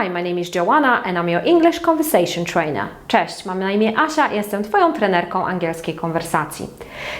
Hi, my name is Joanna and I'm your English Conversation Trainer. Cześć, mam na imię Asia i jestem Twoją trenerką angielskiej konwersacji.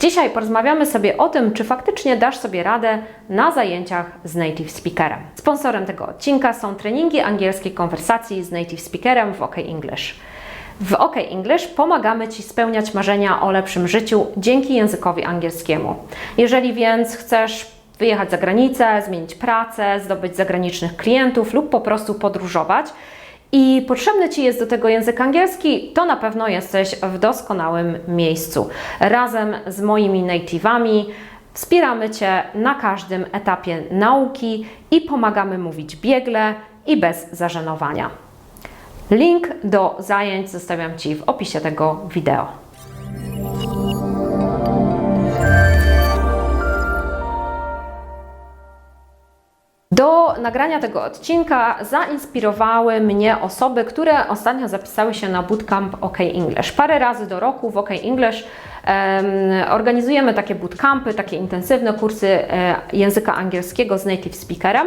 Dzisiaj porozmawiamy sobie o tym, czy faktycznie dasz sobie radę na zajęciach z native speakerem. Sponsorem tego odcinka są treningi angielskiej konwersacji z native speakerem w OK English. W OK English pomagamy Ci spełniać marzenia o lepszym życiu dzięki językowi angielskiemu. Jeżeli więc chcesz wyjechać za granicę, zmienić pracę, zdobyć zagranicznych klientów lub po prostu podróżować i potrzebny Ci jest do tego język angielski, to na pewno jesteś w doskonałym miejscu. Razem z moimi native'ami wspieramy Cię na każdym etapie nauki i pomagamy mówić biegle i bez zażenowania. Link do zajęć zostawiam Ci w opisie tego wideo. Do nagrania tego odcinka zainspirowały mnie osoby, które ostatnio zapisały się na bootcamp OK English. Parę razy do roku w OK English organizujemy takie bootcampy, takie intensywne kursy e, języka angielskiego z native speakerem.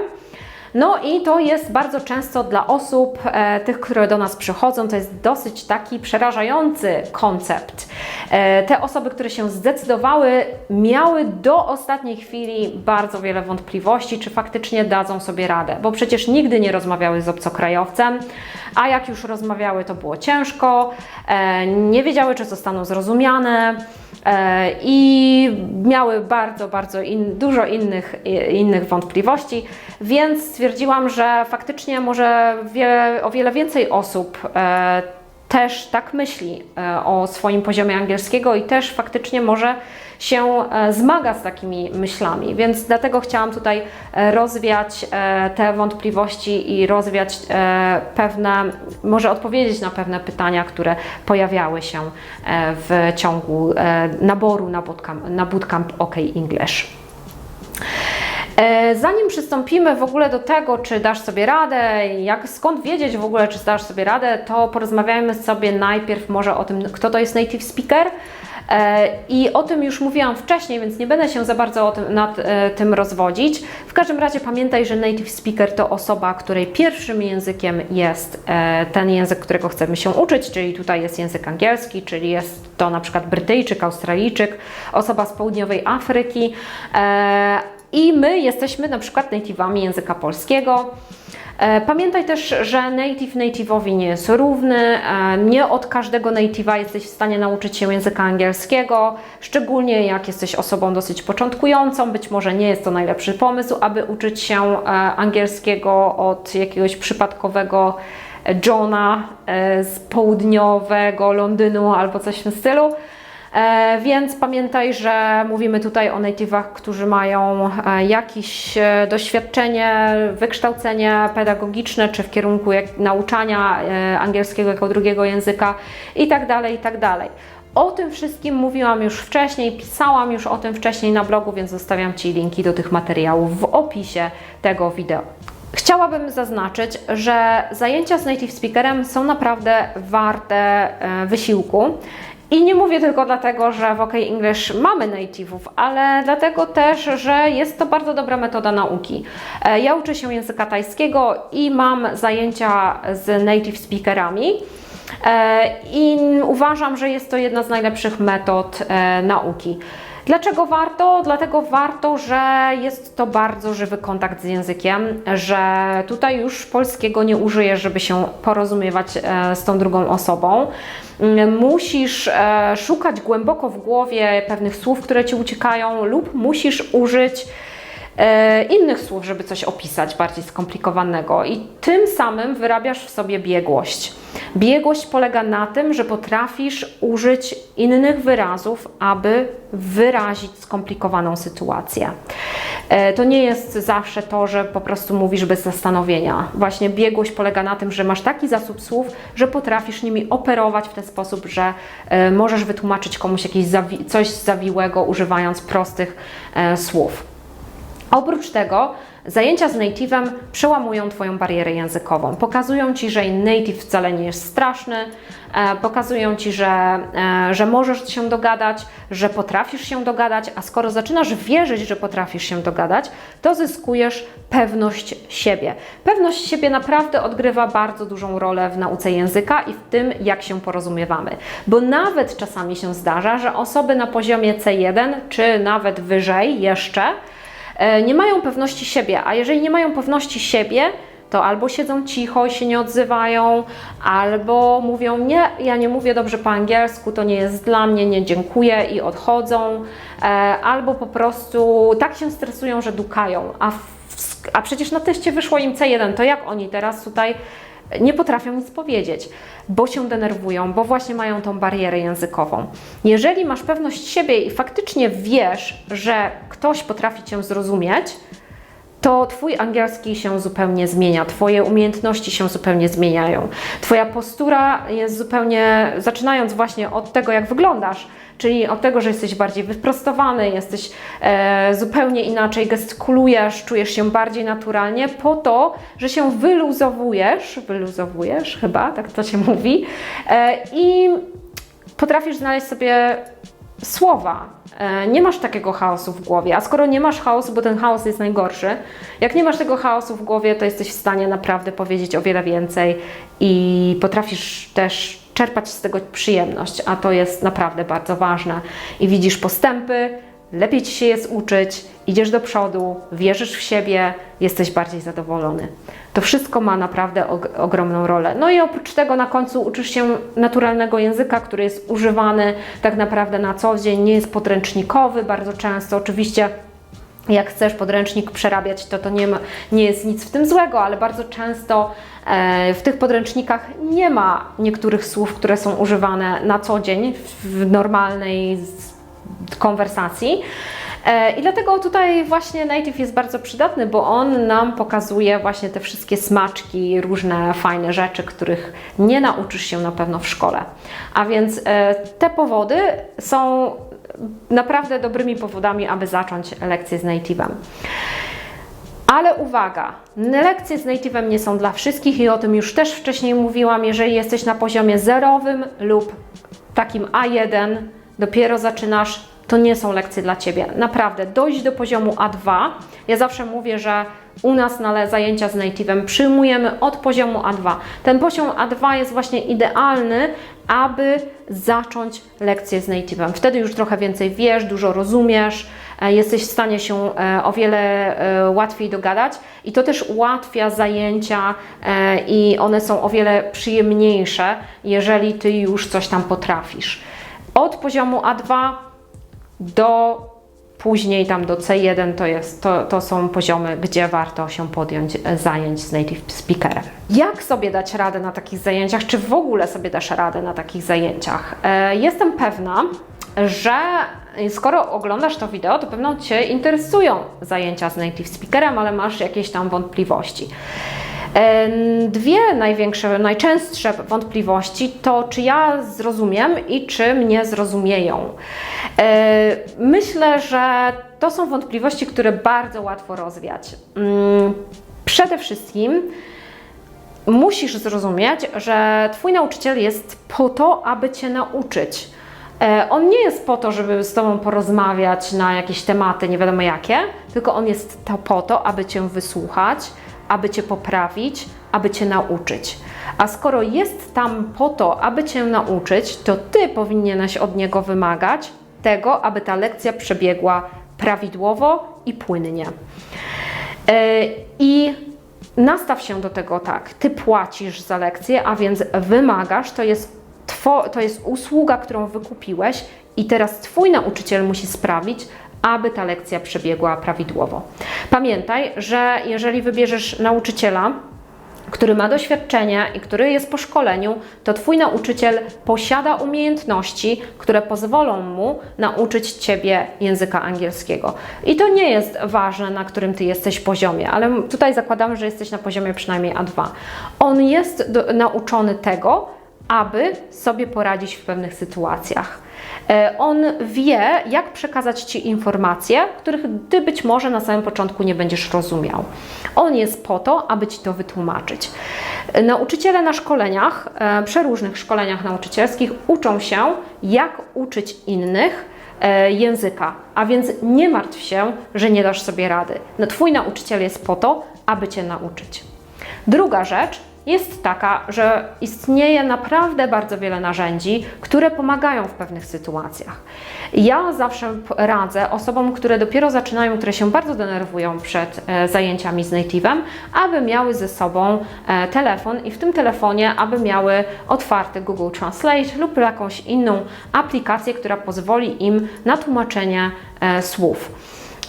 No i to jest bardzo często dla osób, e, tych, które do nas przychodzą, to jest dosyć taki przerażający koncept. E, te osoby, które się zdecydowały, miały do ostatniej chwili bardzo wiele wątpliwości, czy faktycznie dadzą sobie radę, bo przecież nigdy nie rozmawiały z obcokrajowcem, a jak już rozmawiały, to było ciężko, e, nie wiedziały, czy zostaną zrozumiane i miały bardzo, bardzo in, dużo innych, innych wątpliwości, więc stwierdziłam, że faktycznie może o wiele więcej osób e, też tak myśli o swoim poziomie angielskiego i też faktycznie może się zmaga z takimi myślami, więc dlatego chciałam tutaj rozwiać te wątpliwości i rozwiać pewne, może odpowiedzieć na pewne pytania, które pojawiały się w ciągu naboru na bootcamp, na bootcamp OK English. Zanim przystąpimy w ogóle do tego, czy dasz sobie radę, jak skąd wiedzieć w ogóle, czy dasz sobie radę, to porozmawiajmy sobie najpierw może o tym, kto to jest native speaker. I o tym już mówiłam wcześniej, więc nie będę się za bardzo tym, nad tym rozwodzić. W każdym razie pamiętaj, że native speaker to osoba, której pierwszym językiem jest ten język, którego chcemy się uczyć, czyli tutaj jest język angielski, czyli jest to na przykład Brytyjczyk, Australijczyk, osoba z południowej Afryki. I my jesteśmy na przykład native'ami języka polskiego. Pamiętaj też, że native native'owi nie jest równy. Nie od każdego native'a jesteś w stanie nauczyć się języka angielskiego, szczególnie jak jesteś osobą dosyć początkującą. Być może nie jest to najlepszy pomysł, aby uczyć się angielskiego od jakiegoś przypadkowego Johna z południowego Londynu albo coś w tym stylu. E, więc pamiętaj, że mówimy tutaj o native'ach, którzy mają e, jakieś e, doświadczenie, wykształcenie pedagogiczne, czy w kierunku nauczania angielskiego jako drugiego języka i tak dalej, i tak. O tym wszystkim mówiłam już wcześniej, pisałam już o tym wcześniej na blogu, więc zostawiam Ci linki do tych materiałów w opisie tego wideo. Chciałabym zaznaczyć, że zajęcia z native speakerem są naprawdę warte wysiłku i nie mówię tylko dlatego, że w OK English mamy native'ów, ale dlatego też, że jest to bardzo dobra metoda nauki. E, ja uczę się języka tajskiego i mam zajęcia z native speakerami. E, I uważam, że jest to jedna z najlepszych metod e, nauki. Dlaczego warto? Dlatego warto, że jest to bardzo żywy kontakt z językiem, że tutaj już polskiego nie użyjesz, żeby się porozumiewać z tą drugą osobą. Musisz szukać głęboko w głowie pewnych słów, które ci uciekają, lub musisz użyć innych słów, żeby coś opisać bardziej skomplikowanego, i tym samym wyrabiasz w sobie biegłość. Biegłość polega na tym, że potrafisz użyć innych wyrazów, aby wyrazić skomplikowaną sytuację. To nie jest zawsze to, że po prostu mówisz bez zastanowienia. Właśnie biegłość polega na tym, że masz taki zasób słów, że potrafisz nimi operować w ten sposób, że możesz wytłumaczyć komuś jakieś coś zawiłego, używając prostych słów. Oprócz tego Zajęcia z native'em przełamują Twoją barierę językową. Pokazują Ci, że native wcale nie jest straszny, e, pokazują Ci, że, e, że możesz się dogadać, że potrafisz się dogadać, a skoro zaczynasz wierzyć, że potrafisz się dogadać, to zyskujesz pewność siebie. Pewność siebie naprawdę odgrywa bardzo dużą rolę w nauce języka i w tym, jak się porozumiewamy. Bo nawet czasami się zdarza, że osoby na poziomie C1 czy nawet wyżej jeszcze nie mają pewności siebie, a jeżeli nie mają pewności siebie, to albo siedzą cicho i się nie odzywają, albo mówią nie, ja nie mówię dobrze po angielsku, to nie jest dla mnie, nie dziękuję i odchodzą, e, albo po prostu tak się stresują, że dukają, a, w, a przecież na teście wyszło im C1, to jak oni teraz tutaj nie potrafią nic powiedzieć, bo się denerwują, bo właśnie mają tą barierę językową. Jeżeli masz pewność siebie i faktycznie wiesz, że ktoś potrafi cię zrozumieć, to Twój angielski się zupełnie zmienia, Twoje umiejętności się zupełnie zmieniają. Twoja postura jest zupełnie, zaczynając właśnie od tego, jak wyglądasz, czyli od tego, że jesteś bardziej wyprostowany, jesteś e, zupełnie inaczej gestykulujesz, czujesz się bardziej naturalnie, po to, że się wyluzowujesz, wyluzowujesz chyba, tak to się mówi, e, i potrafisz znaleźć sobie słowa. E, nie masz takiego chaosu w głowie, a skoro nie masz chaosu, bo ten chaos jest najgorszy, jak nie masz tego chaosu w głowie, to jesteś w stanie naprawdę powiedzieć o wiele więcej i potrafisz też czerpać z tego przyjemność, a to jest naprawdę bardzo ważne. I widzisz postępy, lepiej ci się jest uczyć, idziesz do przodu, wierzysz w siebie, jesteś bardziej zadowolony. To wszystko ma naprawdę og ogromną rolę. No i oprócz tego na końcu uczysz się naturalnego języka, który jest używany tak naprawdę na co dzień, nie jest podręcznikowy bardzo często. Oczywiście jak chcesz podręcznik przerabiać, to to nie, ma, nie jest nic w tym złego, ale bardzo często e, w tych podręcznikach nie ma niektórych słów, które są używane na co dzień w normalnej konwersacji. E, I dlatego tutaj właśnie Native jest bardzo przydatny, bo on nam pokazuje właśnie te wszystkie smaczki, różne fajne rzeczy, których nie nauczysz się na pewno w szkole. A więc e, te powody są naprawdę dobrymi powodami, aby zacząć lekcję z Native'em. Ale uwaga, lekcje z native'em nie są dla wszystkich i o tym już też wcześniej mówiłam. Jeżeli jesteś na poziomie zerowym lub takim A1, dopiero zaczynasz, to nie są lekcje dla Ciebie. Naprawdę, dojść do poziomu A2. Ja zawsze mówię, że u nas na zajęcia z native'em przyjmujemy od poziomu A2. Ten poziom A2 jest właśnie idealny, aby zacząć lekcję z native'em. Wtedy już trochę więcej wiesz, dużo rozumiesz, e, jesteś w stanie się e, o wiele e, łatwiej dogadać i to też ułatwia zajęcia i one są o wiele przyjemniejsze, jeżeli Ty już coś tam potrafisz. Od poziomu A2 do później tam do C1 to, jest, to, to są poziomy, gdzie warto się podjąć zajęć z native speakerem. Jak sobie dać radę na takich zajęciach, czy w ogóle sobie dasz radę na takich zajęciach? E, jestem pewna, że skoro oglądasz to wideo, to pewno Cię interesują zajęcia z native speakerem, ale masz jakieś tam wątpliwości. Dwie największe, najczęstsze wątpliwości to, czy ja zrozumiem i czy mnie zrozumieją. Myślę, że to są wątpliwości, które bardzo łatwo rozwiać. Mm, przede wszystkim musisz zrozumieć, że Twój nauczyciel jest po to, aby Cię nauczyć. E, on nie jest po to, żeby z Tobą porozmawiać na jakieś tematy, nie wiadomo jakie, tylko on jest to po to, aby Cię wysłuchać, aby Cię poprawić, aby Cię nauczyć. A skoro jest tam po to, aby Cię nauczyć, to Ty powinieneś od niego wymagać tego, aby ta lekcja przebiegła prawidłowo i płynnie. E, I nastaw się do tego tak. Ty płacisz za lekcję, a więc wymagasz, to jest, two, to jest usługa, którą wykupiłeś, i teraz Twój nauczyciel musi sprawić, aby ta lekcja przebiegła prawidłowo. Pamiętaj, że jeżeli wybierzesz nauczyciela, który ma doświadczenie i który jest po szkoleniu, to Twój nauczyciel posiada umiejętności, które pozwolą mu nauczyć Ciebie języka angielskiego. I to nie jest ważne, na którym Ty jesteś poziomie, ale tutaj zakładamy, że jesteś na poziomie przynajmniej A2. On jest do, nauczony tego, aby sobie poradzić w pewnych sytuacjach. E, On wie, jak przekazać Ci informacje, których Ty być może na samym początku nie będziesz rozumiał. On jest po to, aby Ci to wytłumaczyć. E, Nauczyciele na szkoleniach, e, przeróżnych szkoleniach nauczycielskich uczą się, jak uczyć innych języka, a więc nie martw się, że nie dasz sobie rady. No, twój nauczyciel jest po to, aby Cię nauczyć. Druga rzecz jest taka, że istnieje naprawdę bardzo wiele narzędzi, które pomagają w pewnych sytuacjach. Ja zawsze radzę osobom, które dopiero zaczynają, które się bardzo denerwują przed e, zajęciami z native'em, aby miały ze sobą e, telefon i w tym telefonie, aby miały otwarty Google Translate lub jakąś inną aplikację, która pozwoli im na tłumaczenie e, słów.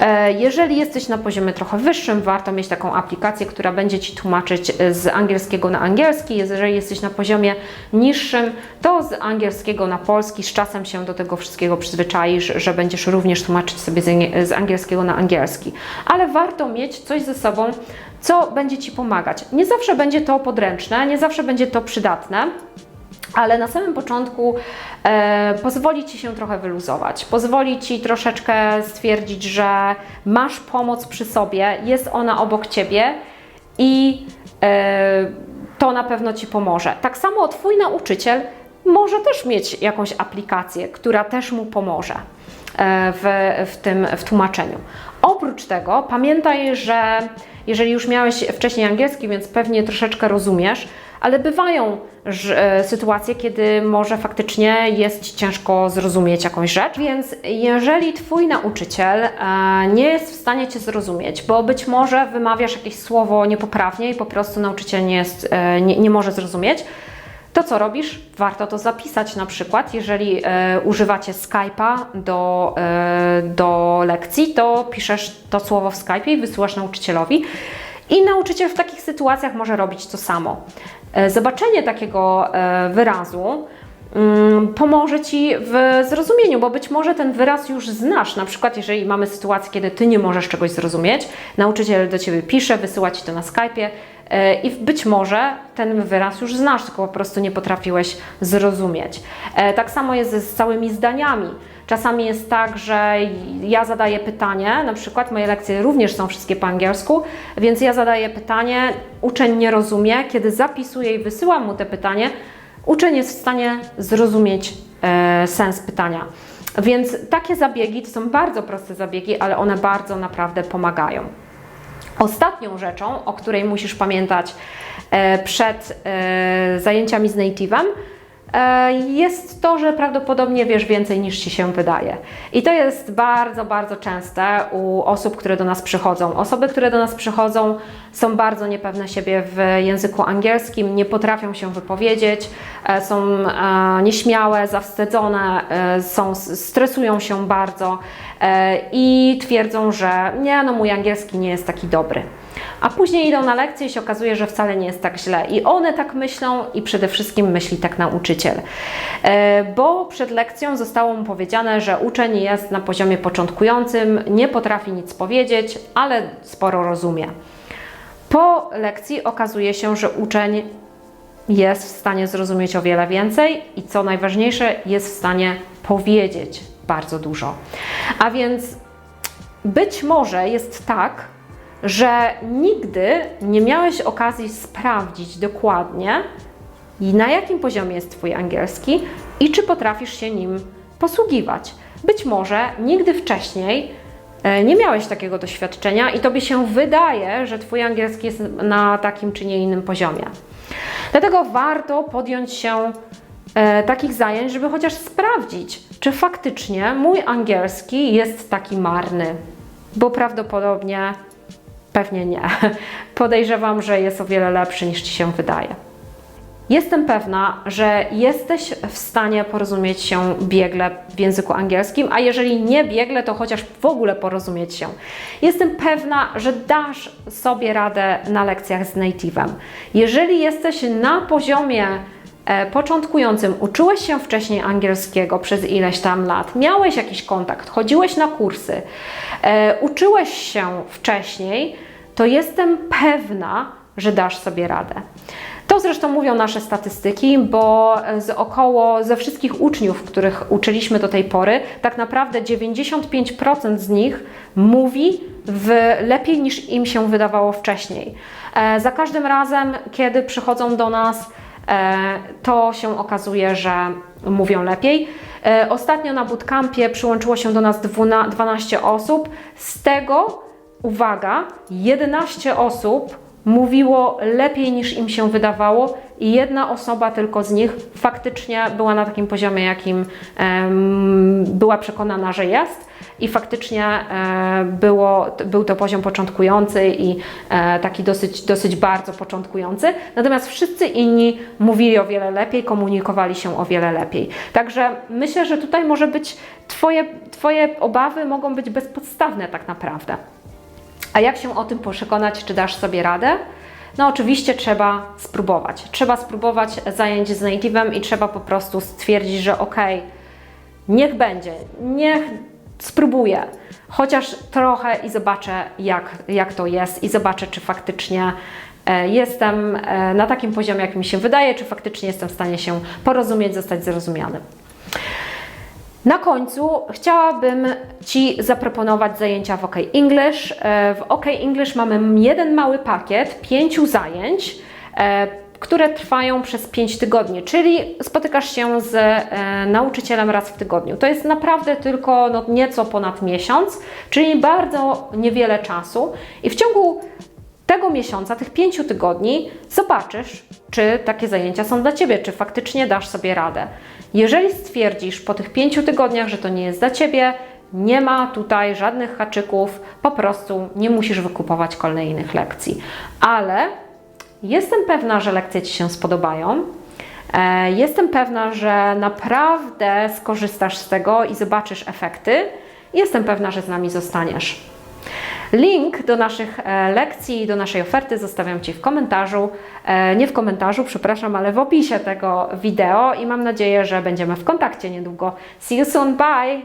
E, Jeżeli jesteś na poziomie trochę wyższym, warto mieć taką aplikację, która będzie Ci tłumaczyć e, z angielskiego na angielski. Jeżeli jesteś na poziomie niższym, to z angielskiego na polski. Z czasem się do tego wszystkiego przyzwyczaisz, że będziesz również tłumaczyć sobie z angie- z angielskiego na angielski. Ale warto mieć coś ze sobą, co będzie Ci pomagać. Nie zawsze będzie to podręczne, nie zawsze będzie to przydatne ale na samym początku e, pozwoli Ci się trochę wyluzować, pozwoli Ci troszeczkę stwierdzić, że masz pomoc przy sobie, jest ona obok Ciebie i e, to na pewno Ci pomoże. Tak samo Twój nauczyciel może też mieć jakąś aplikację, która też mu pomoże e, w, w tym w tłumaczeniu. Oprócz tego pamiętaj, że jeżeli już miałeś wcześniej angielski, więc pewnie troszeczkę rozumiesz, ale bywają e, sytuacje, kiedy może faktycznie jest Ci ciężko zrozumieć jakąś rzecz, więc jeżeli Twój nauczyciel e, nie jest w stanie Cię zrozumieć, bo być może wymawiasz jakieś słowo niepoprawnie i po prostu nauczyciel nie, jest, e, nie, nie może zrozumieć, to co robisz? Warto to zapisać na przykład, jeżeli e, używacie Skype'a do, e, do lekcji, to piszesz to słowo w Skype'ie i wysyłasz nauczycielowi. I nauczyciel w takich sytuacjach może robić to samo. E, zobaczenie takiego e, wyrazu mm, pomoże Ci w zrozumieniu, bo być może ten wyraz już znasz. Na przykład, jeżeli mamy sytuację, kiedy Ty nie możesz czegoś zrozumieć, nauczyciel do Ciebie pisze, wysyła Ci to na Skype'ie e, i być może ten wyraz już znasz, tylko po prostu nie potrafiłeś zrozumieć. Tak samo jest z całymi zdaniami. Czasami jest tak, że ja zadaję pytanie, na przykład moje lekcje również są wszystkie po angielsku, więc ja zadaję pytanie, uczeń nie rozumie, kiedy zapisuję i wysyłam mu te pytanie, uczeń jest w stanie zrozumieć e, sens pytania. Więc takie zabiegi to są bardzo proste zabiegi, ale one bardzo naprawdę pomagają. Ostatnią rzeczą, o której musisz pamiętać e, przed e, zajęciami z native'em, jest to, że prawdopodobnie wiesz więcej niż ci się wydaje. I to jest bardzo, bardzo częste u osób, które do nas przychodzą. Osoby, które do nas przychodzą, są bardzo niepewne siebie w języku angielskim, nie potrafią się wypowiedzieć, e, są e, nieśmiałe, zawstydzone, e, są, stresują się bardzo e, i twierdzą, że nie, no mój angielski nie jest taki dobry. A później idą na lekcje i się okazuje, że wcale nie jest tak źle. I one tak myślą i przede wszystkim myśli tak nauczyciel. E, Bo przed lekcją zostało mu powiedziane, że uczeń jest na poziomie początkującym, nie potrafi nic powiedzieć, ale sporo rozumie. Po lekcji okazuje się, że uczeń jest w stanie zrozumieć o wiele więcej i co najważniejsze, jest w stanie powiedzieć bardzo dużo. A więc być może jest tak, że nigdy nie miałeś okazji sprawdzić dokładnie, na jakim poziomie jest Twój angielski i czy potrafisz się nim posługiwać. Być może nigdy wcześniej e, nie miałeś takiego doświadczenia i Tobie się wydaje, że Twój angielski jest na takim czy nie innym poziomie. Dlatego warto podjąć się e, takich zajęć, żeby chociaż sprawdzić, czy faktycznie mój angielski jest taki marny, bo prawdopodobnie pewnie nie. Podejrzewam, że jest o wiele lepszy niż Ci się wydaje. Jestem pewna, że jesteś w stanie porozumieć się biegle w języku angielskim, a jeżeli nie biegle, to chociaż w ogóle porozumieć się. Jestem pewna, że dasz sobie radę na lekcjach z native'em. Jeżeli jesteś na poziomie e, początkującym, uczyłeś się wcześniej angielskiego przez ileś tam lat, miałeś jakiś kontakt, chodziłeś na kursy, e, uczyłeś się wcześniej, to jestem pewna, że dasz sobie radę. To zresztą mówią nasze statystyki, bo z około ze wszystkich uczniów, których uczyliśmy do tej pory, tak naprawdę 95% z nich mówi w lepiej niż im się wydawało wcześniej. E, za każdym razem, kiedy przychodzą do nas, e, to się okazuje, że mówią lepiej. E, Ostatnio na bootcampie przyłączyło się do nas dwuna- 12 osób, z tego, uwaga, 11 osób mówiło lepiej niż im się wydawało i jedna osoba tylko z nich faktycznie była na takim poziomie, jakim em, była przekonana, że jest i faktycznie e, było, był to poziom początkujący i e, taki dosyć, dosyć bardzo początkujący. Natomiast wszyscy inni mówili o wiele lepiej, komunikowali się o wiele lepiej. Także myślę, że tutaj może być Twoje, twoje obawy mogą być bezpodstawne tak naprawdę. A jak się o tym przekonać, czy dasz sobie radę? No oczywiście trzeba spróbować. Trzeba spróbować zajęć z native'em i trzeba po prostu stwierdzić, że okej, niech będzie, niech spróbuję, chociaż trochę i zobaczę, jak, jak to jest i zobaczę, czy faktycznie e, jestem e, na takim poziomie, jak mi się wydaje, czy faktycznie jestem w stanie się porozumieć, zostać zrozumianym. Na końcu chciałabym Ci zaproponować zajęcia w OK English. E, W OK English mamy jeden mały pakiet pięciu zajęć, e, które trwają przez 5 tygodni, czyli spotykasz się z e, nauczycielem raz w tygodniu. To jest naprawdę tylko no, nieco ponad miesiąc, czyli bardzo niewiele czasu i w ciągu tego miesiąca, tych pięciu tygodni, zobaczysz, czy takie zajęcia są dla Ciebie, czy faktycznie dasz sobie radę. Jeżeli stwierdzisz po tych pięciu tygodniach, że to nie jest dla Ciebie, nie ma tutaj żadnych haczyków, po prostu nie musisz wykupować kolejnych lekcji. Ale jestem pewna, że lekcje Ci się spodobają. E, Jestem pewna, że naprawdę skorzystasz z tego i zobaczysz efekty. Jestem pewna, że z nami zostaniesz. Link do naszych e, lekcji do naszej oferty zostawiam Ci w komentarzu. E, nie w komentarzu, przepraszam, ale w opisie tego wideo i mam nadzieję, że będziemy w kontakcie niedługo. See you soon, bye!